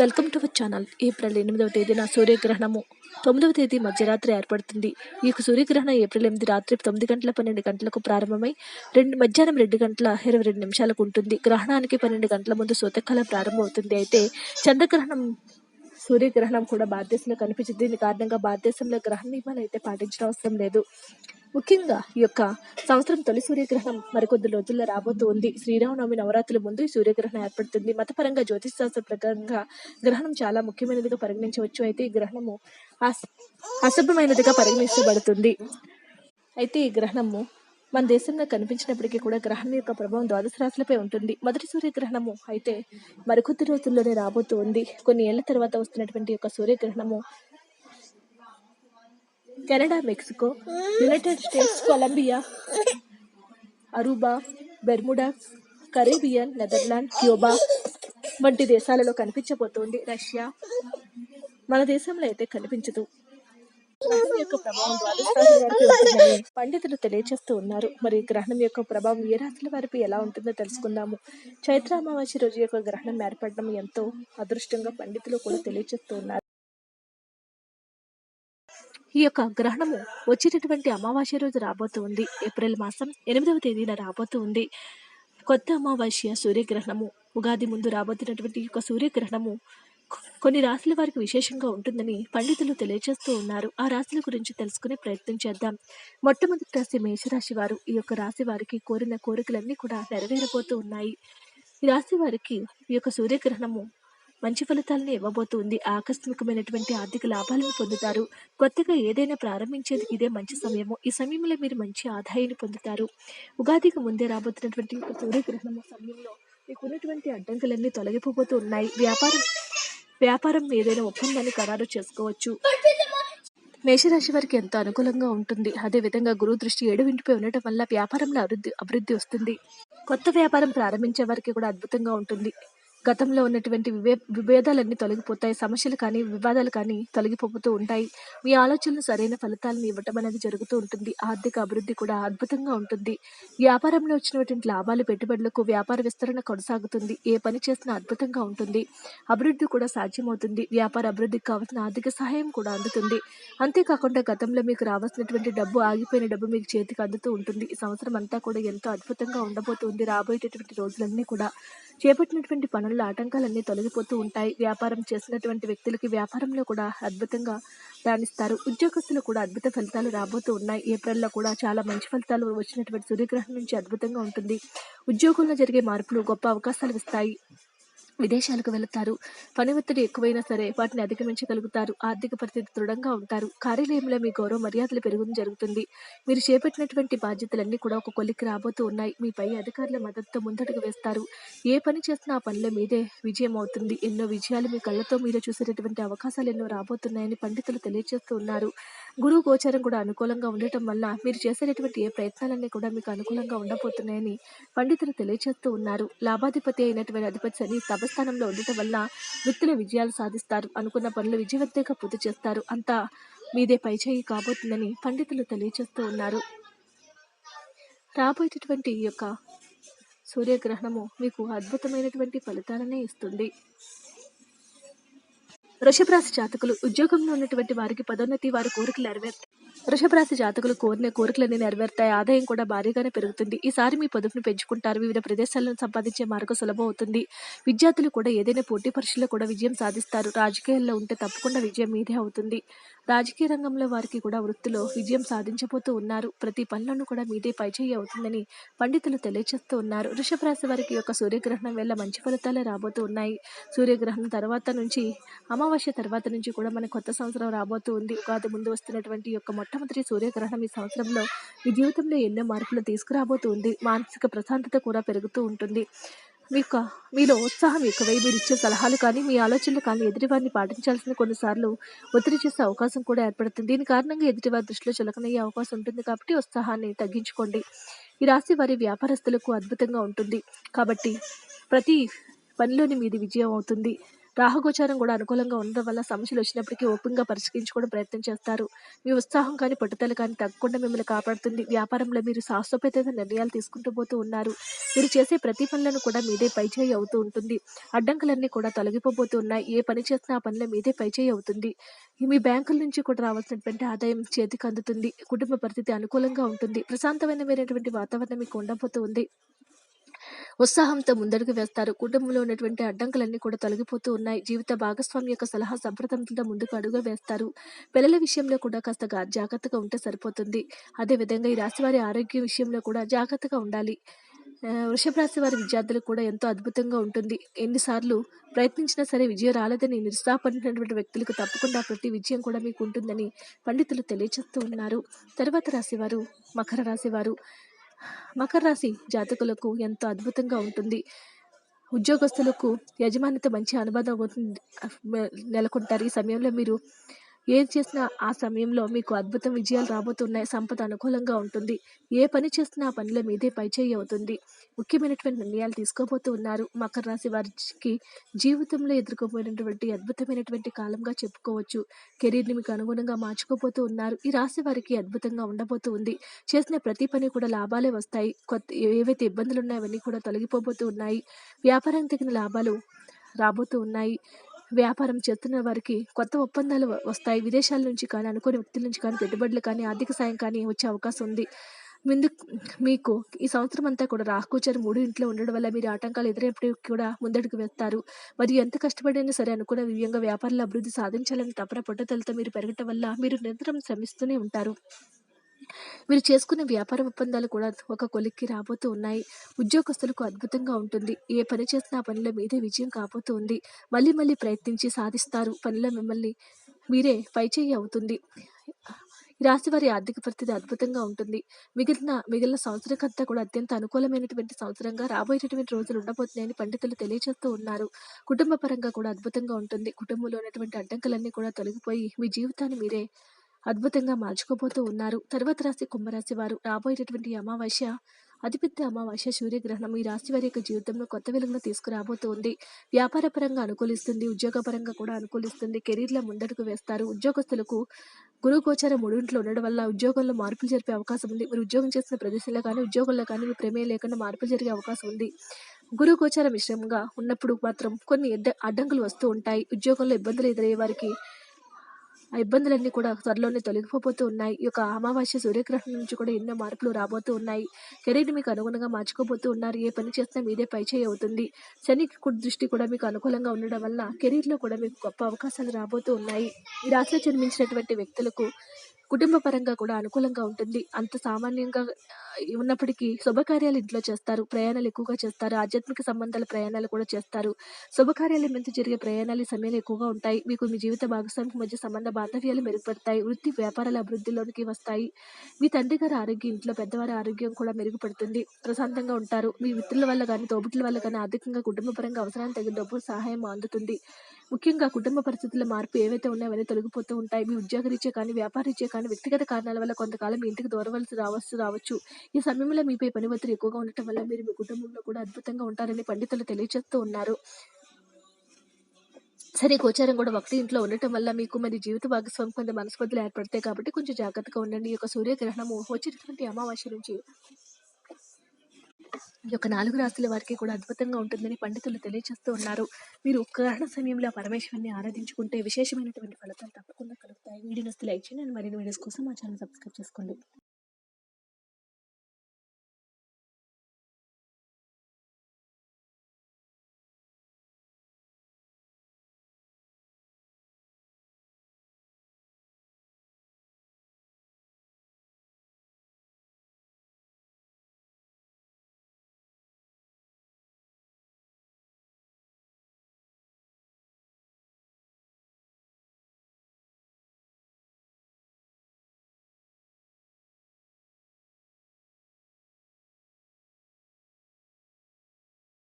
Welcome to our channel. April ఎనిమిదవ తేదీన సూర్యగ్రహణము. తొమ్మిదవ తేదీ మధ్యరాత్రి ఏర్పడుతుంది. ఈ సూర్యగ్రహణం ఏప్రిల్ ఎనిమిది రాత్రి తొమ్మిది గంటల పన్నెండు గంటలకు ప్రారంభమై రెండు మధ్యాహ్నం రెండు గంటల ఇరవై రెండు నిమిషాలకు ఉంటుంది. గ్రహణానికి పన్నెండు గంటల ముందు సూతకాలం ప్రారంభమవుతుంది. అయితే చంద్రగ్రహణం సూర్యగ్రహణం కూడా భారతదేశంలో కనిపించింది. దీని కారణంగా భారతదేశంలో గ్రహణ నియమాలు అయితే పాటించడం అవసరం లేదు. ముఖ్యంగా ఈ యొక్క సంవత్సరం తొలి సూర్యగ్రహణం మరికొద్ది రోజుల్లో రాబోతూ ఉంది శ్రీరామనవమి నవరాత్రుల ముందు ఈ సూర్యగ్రహణం ఏర్పడుతుంది. మతపరంగా జ్యోతిష్ శాస్త్ర ప్రకారంగా గ్రహణం చాలా ముఖ్యమైనదిగా పరిగణించవచ్చు. అయితే ఈ గ్రహణము అశుభమైనదిగా పరిగణించబడుతుంది. అయితే ఈ గ్రహణము మన దేశంలో కనిపించినప్పటికీ కూడా గ్రహణం యొక్క ప్రభావం ద్వాదశ రాశులపై ఉంటుంది. మొదటి సూర్యగ్రహణము అయితే మరికొద్ది రోజుల్లోనే రాబోతూ ఉంది కొన్ని ఏళ్ళ తర్వాత వస్తున్నటువంటి యొక్క సూర్యగ్రహణము Canada Mexico United States Colombia Aruba Bermuda Caribbean Netherland Cuba వంటి దేశాలలో కనిపించబోతోంది రష్యా. మన దేశంలో అయితే కనిపించదు. గ్రహణం యొక్క ప్రభావం ద్వాదశ వారికి ఉంటుందని పండితులు తెలియజేస్తూ ఉన్నారు. మరి గ్రహణం యొక్క ప్రభావం ఏ రాశుల వారికి ఎలా ఉంటుందో తెలుసుకుందాము. చైత్ర అమావాస్య రోజు యొక్క గ్రహణం ఏర్పడడం ఎంతో అదృష్టంగా పండితులు కూడా తెలియజేస్తూ ఉన్నారు. ఈ యొక్క గ్రహణము వచ్చేటటువంటి అమావాస్య రోజు రాబోతూ ఉంది ఏప్రిల్ మాసం ఎనిమిదవ తేదీన రాబోతూ ఉంది కొత్త అమావాస్య సూర్యగ్రహణము ఉగాది ముందు రాబోతున్నటువంటి ఈ యొక్క సూర్యగ్రహణము కొన్ని రాశుల వారికి విశేషంగా ఉంటుందని పండితులు తెలియజేస్తూ ఉన్నారు. ఆ రాశుల గురించి తెలుసుకునే ప్రయత్నం చేద్దాం. మొట్టమొదటి రాశి మేషరాశి వారు ఈ యొక్క రాశి వారికి కోరిన కోరికలన్నీ కూడా నెరవేరబోతూ ఉన్నాయి. ఈ రాశి వారికి ఈ యొక్క సూర్యగ్రహణము మంచి ఫలితాలను ఇవ్వబోతుంది. ఆకస్మికమైనటువంటి ఆర్థిక లాభాలను పొందుతారు. కొత్తగా ఏదైనా ప్రారంభించేందుకు ఇదే మంచి సమయము. ఈ సమయంలో మీరు మంచి ఆదాయాన్ని పొందుతారు. ఉగాదికి ముందే రాబోతున్నటువంటి ఒక సూర్యగ్రహణము సమయంలో మీకు ఉన్నటువంటి అడ్డంకులన్నీ తొలగిపోతూ ఉన్నాయి. వ్యాపారం వ్యాపారం ఏదైనా ఒప్పందాన్ని ఖరారు చేసుకోవచ్చు. మేషరాశి వారికి ఎంతో అనుకూలంగా ఉంటుంది. అదే విధంగా గురువు దృష్టి ఏడు ఇంటిపై ఉండటం వల్ల వ్యాపారంలో అభివృద్ధి అభివృద్ధి వస్తుంది. కొత్త వ్యాపారం ప్రారంభించే వారికి కూడా అద్భుతంగా ఉంటుంది. గతంలో ఉన్నటువంటి వివే విభేదాలన్నీ తొలగిపోతాయి సమస్యలు కానీ వివాదాలు కానీ తొలగిపోతూ ఉంటాయి. మీ ఆలోచనలు సరైన ఫలితాలను ఇవ్వటం అనేది జరుగుతూ ఉంటుంది. ఆర్థిక అభివృద్ధి కూడా అద్భుతంగా ఉంటుంది. వ్యాపారంలో వచ్చినటువంటి లాభాలు పెట్టుబడులకు వ్యాపార విస్తరణ కొనసాగుతుంది. ఏ పని చేసినా అద్భుతంగా ఉంటుంది. అభివృద్ధి కూడా సాధ్యమవుతుంది. వ్యాపార అభివృద్ధికి కావాల్సిన ఆర్థిక సహాయం కూడా అందుతుంది. అంతేకాకుండా గతంలో మీకు రావాల్సినటువంటి డబ్బు ఆగిపోయిన డబ్బు మీకు చేతికి అందుతూ ఉంటుంది. ఈ సంవత్సరం అంతా కూడా ఎంతో అద్భుతంగా ఉండబోతుంది రాబోయేటటువంటి రోజులన్నీ కూడా చేపట్టినటువంటి పనుల్లో ఆటంకాలన్నీ తొలగిపోతూ ఉంటాయి. వ్యాపారం చేసినటువంటి వ్యక్తులకి వ్యాపారంలో కూడా అద్భుతంగా రాణిస్తారు. ఉద్యోగస్తులు కూడా అద్భుత ఫలితాలు రాబోతూ ఉన్నాయి. ఏప్రిల్లో కూడా చాలా మంచి ఫలితాలు వచ్చినటువంటి సూర్యగ్రహణం నుంచి అద్భుతంగా ఉంటుంది. ఉద్యోగంలో జరిగే మార్పులు గొప్ప అవకాశాలు ఇస్తాయి. విదేశాలకు వెళతారు. పని ఒత్తిడి ఎక్కువైనా సరే వాటిని అధిగమించగలుగుతారు. ఆర్థిక పరిస్థితి దృఢంగా ఉంటారు. కార్యాలయంలో మీ గౌరవ మర్యాదలు పెరుగుదల జరుగుతుంది. మీరు చేపట్టినటువంటి బాధ్యతలన్నీ కూడా ఒక కొలిక్కి రాబోతూ ఉన్నాయి. మీ పై అధికారుల మద్దతుతో ముందడుగు వేస్తారు. ఏ పని చేసినా ఆ పనిలో మీదే విజయం అవుతుంది. ఎన్నో విజయాలు మీ కళ్ళతో మీరు చూసేటటువంటి అవకాశాలు ఎన్నో రాబోతున్నాయని పండితులు తెలియజేస్తూ ఉన్నారు. గురువు గోచారం కూడా అనుకూలంగా ఉండటం వల్ల మీరు చేసేటటువంటి ఏ ప్రయత్నాలన్నీ కూడా మీకు అనుకూలంగా ఉండబోతున్నాయని పండితులు తెలియజేస్తూ ఉన్నారు. లాభాధిపతి అయినటువంటి అధిపతి శని స్థానంలో ఉండటం వల్ల వృత్తిలో విజయాలు సాధిస్తారు. అనుకున్న పనులు విజయవంతంగా పూర్తి చేస్తారు. అంతా మీదే పైచేయి కాబోతుందని పండితులు తెలియజేస్తూ ఉన్నారు. రాబోయేటటువంటి ఈ యొక్క సూర్యగ్రహణము మీకు అద్భుతమైనటువంటి ఫలితాలనే ఇస్తుంది. వృషభరాశి జాతకులు ఉద్యోగంలో ఉన్నటువంటి వారికి పదోన్నతి వారి కోరికలు నెరవేరుతాయి వృషభ రాశి జాతకులు కోరిన కోరికలన్నీ నెరవేరుతాయి. ఆదాయం కూడా భారీగానే పెరుగుతుంది. ఈసారి మీ పొదుపును పెంచుకుంటారు. వివిధ ప్రదేశాలను సంపాదించే మార్గం సులభం అవుతుంది. విద్యార్థులు కూడా ఏదైనా పోటీ పరీక్షల్లో కూడా విజయం సాధిస్తారు. రాజకీయాల్లో ఉంటే తప్పకుండా విజయం మీదే అవుతుంది. రాజకీయ రంగంలో వారికి కూడా వృత్తిలో విజయం సాధించబోతూ ఉన్నారు. ప్రతి పనులను కూడా మీదే పైచేయి అవుతుందని పండితులు తెలియజేస్తూ ఉన్నారు. వృషభ రాశి వారికి యొక్క సూర్యగ్రహణం వల్ల మంచి ఫలితాలే రాబోతూ ఉన్నాయి. సూర్యగ్రహణం తర్వాత నుంచి అమావాస్య తర్వాత నుంచి కూడా మన కొత్త సంవత్సరం రాబోతూ ఉంది. ఉగాది ముందు వస్తున్నటువంటి యొక్క మొట్టమొదటి సూర్యగ్రహణం ఈ సంవత్సరంలో మీ జీవితంలో ఎన్నో మార్పులు తీసుకురాబోతూ ఉంది. మానసిక ప్రశాంతత కూడా పెరుగుతూ ఉంటుంది. మీకు మీలో ఉత్సాహం ఎక్కువై మీరు ఇచ్చే సలహాలు కానీ మీ ఆలోచనలు కానీ ఎదుటివారిని పాటించాల్సిన కొన్నిసార్లు ఒత్తిడి చేసే అవకాశం కూడా ఏర్పడుతుంది. దీని కారణంగా ఎదుటివారి దృష్టిలో చులకనయ్యే అవకాశం ఉంటుంది కాబట్టి ఉత్సాహాన్ని తగ్గించుకోండి. ఈ రాశి వారి వ్యాపారస్తులకు అద్భుతంగా ఉంటుంది. కాబట్టి ప్రతి పనిలోని మీది విజయం అవుతుంది. రాహుగోచారం కూడా అనుకూలంగా ఉండడం వల్ల సమస్యలు వచ్చినప్పటికీ ఓపెన్గా పరిష్కరించుకోవడం ప్రయత్నం చేస్తారు. మీ ఉత్సాహం కానీ పట్టుదల కానీ తగ్గకుండా మిమ్మల్ని కాపాడుతుంది. వ్యాపారంలో మీరు శాశ్వతమైన నిర్ణయాలు తీసుకుంటూ పోతూ ఉన్నారు. మీరు చేసే ప్రతి పనులను కూడా మీదే పైచేయి అవుతూ ఉంటుంది. అడ్డంకులన్నీ కూడా తొలగిపోబోతూ ఉన్నాయి. ఏ పని చేసినా ఆ పనిలో మీదే పైచేయి అవుతుంది. మీ బ్యాంకుల నుంచి కూడా రావాల్సినటువంటి ఆదాయం చేతికి అందుతుంది. కుటుంబ పరిస్థితి అనుకూలంగా ఉంటుంది. ప్రశాంతమైనటువంటి వాతావరణం మీకు ఉండబోతూ ఉంది. ఉత్సాహంతో ముందడుగు వేస్తారు. కుటుంబంలో ఉన్నటువంటి అడ్డంకులన్నీ కూడా తొలగిపోతూ ఉన్నాయి. జీవిత భాగస్వామి యొక్క సలహా సంప్రదంతో ముందుకు అడుగు వేస్తారు. పిల్లల విషయంలో కూడా కాస్త జాగ్రత్తగా ఉంటే సరిపోతుంది. అదేవిధంగా ఈ రాశి వారి ఆరోగ్య విషయంలో కూడా జాగ్రత్తగా ఉండాలి. వృషభ రాశి వారి విద్యార్థులకు కూడా ఎంతో అద్భుతంగా ఉంటుంది. ఎన్నిసార్లు ప్రయత్నించినా సరే విజయం రాలేదని నిరుత్సాహపడినటువంటి వ్యక్తులకు తప్పకుండా ప్రతి విజయం కూడా మీకు ఉంటుందని పండితులు తెలియజేస్తూ ఉన్నారు. తర్వాత రాశివారు మకర రాశివారు మకర రాశి జాతకులకు ఎంతో అద్భుతంగా ఉంటుంది. ఉద్యోగస్తులకు యజమానితో మంచి అనుబంధం అవుతుంది. నెలకొంటారు. ఈ సమయంలో మీరు ఏం చేసినా ఆ సమయంలో మీకు అద్భుతం విజయాలు రాబోతున్నాయి. సంపద అనుకూలంగా ఉంటుంది. ఏ పని చేసినా ఆ పనిలో మీదే పైచేయి అవుతుంది. ముఖ్యమైనటువంటి నిర్ణయాలు తీసుకోబోతూ ఉన్నారు. మకర రాశి వారికి జీవితంలో ఎదుర్కోబోయినటువంటి అద్భుతమైనటువంటి కాలంగా చెప్పుకోవచ్చు. కెరీర్ని మీకు అనుగుణంగా మార్చుకోబోతూ ఉన్నారు. ఈ రాశి వారికి అద్భుతంగా ఉండబోతూ ఉంది. చేసిన ప్రతి పని కూడా లాభాలే వస్తాయి. కొత్త ఏవైతే ఇబ్బందులు ఉన్నాయో అవన్నీ కూడా తొలగిపోబోతూ ఉన్నాయి. వ్యాపారం తగిన లాభాలు రాబోతూ ఉన్నాయి. వ్యాపారం చేస్తున్న వారికి కొత్త ఒప్పందాలు వస్తాయి. విదేశాల నుంచి కానీ అనుకోని వ్యక్తుల నుంచి కానీ పెట్టుబడులు కానీ ఆర్థిక సాయం కానీ వచ్చే అవకాశం ఉంది. ముందు మీకు ఈ సంవత్సరం అంతా కూడా రాహుగోచారం మూడు ఇంట్లో ఉండడం వల్ల మీరు ఆటంకాలు ఎదురైనప్పటికీ కూడా ముందడుగు వేస్తారు. మరియు ఎంత కష్టపడినా సరే అనుకున్న వివ్యంగా వ్యాపారాల అభివృద్ధి సాధించాలని తపన పట్టుదలతో మీరు పెరగటం వల్ల మీరు నిరంతరం శ్రమిస్తూనే ఉంటారు. మీరు చేసుకునే వ్యాపార ఒప్పందాలు కూడా ఒక కొలిక్కి రాబోతూ ఉన్నాయి. ఉద్యోగస్తులకు అద్భుతంగా ఉంటుంది. ఏ పని చేసినా పనిలో మీదే విజయం కాబోతూ ఉంది మళ్ళీ మళ్ళీ ప్రయత్నించి సాధిస్తారు. పనిలో మిమ్మల్ని మీరే పైచేయి అవుతుంది. ఈ రాశి వారి ఆర్థిక పరిస్థితి అద్భుతంగా ఉంటుంది. మిగిలిన మిగిలిన సంవత్సరకంతా కూడా అత్యంత అనుకూలమైనటువంటి సంవత్సరంగా రాబోయేటటువంటి రోజులు ఉండబోతున్నాయని పండితులు తెలియజేస్తూ ఉన్నారు. కుటుంబ పరంగా కూడా అద్భుతంగా ఉంటుంది. కుటుంబంలో ఉన్నటువంటి అడ్డంకులన్నీ కూడా తొలగిపోయి మీ జీవితాన్ని మీరే అద్భుతంగా మార్చుకోబోతూ ఉన్నారు. తర్వాత రాశి కుంభరాశి వారు. రాబోయేటటువంటి అమావాస్య అతిపెద్ద అమావాస్య సూర్యగ్రహణం ఈ రాశి వారి యొక్క జీవితంలో కొత్త వెలుగును తీసుకురాబోతూ ఉంది వ్యాపార పరంగా అనుకూలిస్తుంది ఉద్యోగపరంగా కూడా అనుకూలిస్తుంది. కెరీర్లో ముందడుగు వేస్తారు. ఉద్యోగస్తులకు గురువు గోచారం మూడింట్లో ఉండడం వల్ల ఉద్యోగంలో మార్పులు జరిపే అవకాశం ఉంది. మీరు ఉద్యోగం చేసిన ప్రదేశంలో కానీ ఉద్యోగంలో కానీ మీ ప్రమేయం లేకుండా మార్పులు జరిగే అవకాశం ఉంది. గురువు గోచారం మిశ్రమంగా ఉన్నప్పుడు మాత్రం కొన్ని అడ్డంకులు వస్తూ ఉంటాయి. ఉద్యోగంలో ఇబ్బందులు ఎదురయ్యే వారికి ఆ ఇబ్బందులన్నీ కూడా త్వరలోనే తొలగిపోతూ ఉన్నాయి. ఈ యొక్క అమావాస్య సూర్యగ్రహణం నుంచి కూడా ఎన్నో మార్పులు రాబోతూ ఉన్నాయి. కెరీర్ని మీకు అనుగుణంగా మార్చుకోబోతూ ఉన్నారు. ఏ పని చేసినా మీదే పైచేయి అవుతుంది. శని దృష్టి కూడా మీకు అనుకూలంగా ఉండడం వల్ల కెరీర్లో కూడా మీకు గొప్ప అవకాశాలు రాబోతూ ఉన్నాయి. ఈ రాశిలో జన్మించినటువంటి వ్యక్తులకు కుటుంబ పరంగా కూడా అనుకూలంగా ఉంటుంది. అంత సామాన్యంగా ఉన్నప్పటికీ శుభకార్యాలు ఇంట్లో చేస్తారు. ప్రయాణాలు ఎక్కువగా చేస్తారు. ఆధ్యాత్మిక సంబంధాల ప్రయాణాలు కూడా చేస్తారు. శుభకార్యాల మీద జరిగే ప్రయాణాలు సమయాలు ఎక్కువగా ఉంటాయి. మీకు మీ జీవిత భాగస్వామికి మధ్య సంబంధ బాంధవ్యాలు మెరుగుపడతాయి. వృత్తి వ్యాపారాల అభివృద్ధిలోనికి వస్తాయి. మీ తండ్రి గారి ఆరోగ్యం ఇంట్లో పెద్దవారి ఆరోగ్యం కూడా మెరుగుపడుతుంది. ప్రశాంతంగా ఉంటారు. మీ మిత్రుల వల్ల కానీ తోబుట్ల వల్ల కానీ ఆర్థికంగా కుటుంబపరంగా అవసరానికి తగిన డబ్బు సహాయం అందుతుంది. ముఖ్యంగా కుటుంబ పరిస్థితుల మార్పు ఏవైతే ఉన్నాయో అవన్నీ తొలగిపోతూ ఉంటాయి. మీ ఉద్యోగరీత్యా కానీ వ్యాపారీత్యా కానీ వ్యక్తిగత కారణాల వల్ల కొంతకాలం మీ ఇంటికి దూరవలసి రావచ్చు రావచ్చు. ఈ సమయంలో మీపై పని ఒత్తిడి ఎక్కువగా ఉండటం వల్ల మీరు మీ కుటుంబంలో కూడా అద్భుతంగా ఉంటారని పండితులు తెలియజేస్తూ ఉన్నారు. సరే గోచారం కూడా ఒకటి ఇంట్లో ఉండటం వల్ల మీకు మరి జీవిత భాగస్వామి కొంత మనస్పర్ధలు ఏర్పడతాయి కాబట్టి కొంచెం జాగ్రత్తగా ఉండండి. ఈ యొక్క సూర్యగ్రహణము వచ్చేటటువంటి అమావాస్య నుంచి ఈ యొక్క నాలుగు రాశుల వారికి కూడా అద్భుతంగా ఉంటుందని పండితులు తెలియజేస్తూ ఉన్నారు. మీరు ఉత్కరణ సమయంలో పరమేశ్వరిని ఆరాధించుకుంటే విశేషమైనటువంటి ఫలితాలు తప్పకుండా కలుగుతాయి. వీడియోస్ లైక్ చేయండి. మరిన్ని వీడియోస్ కోసం మా ఛానల్ సబ్స్క్రైబ్ చేసుకోండి.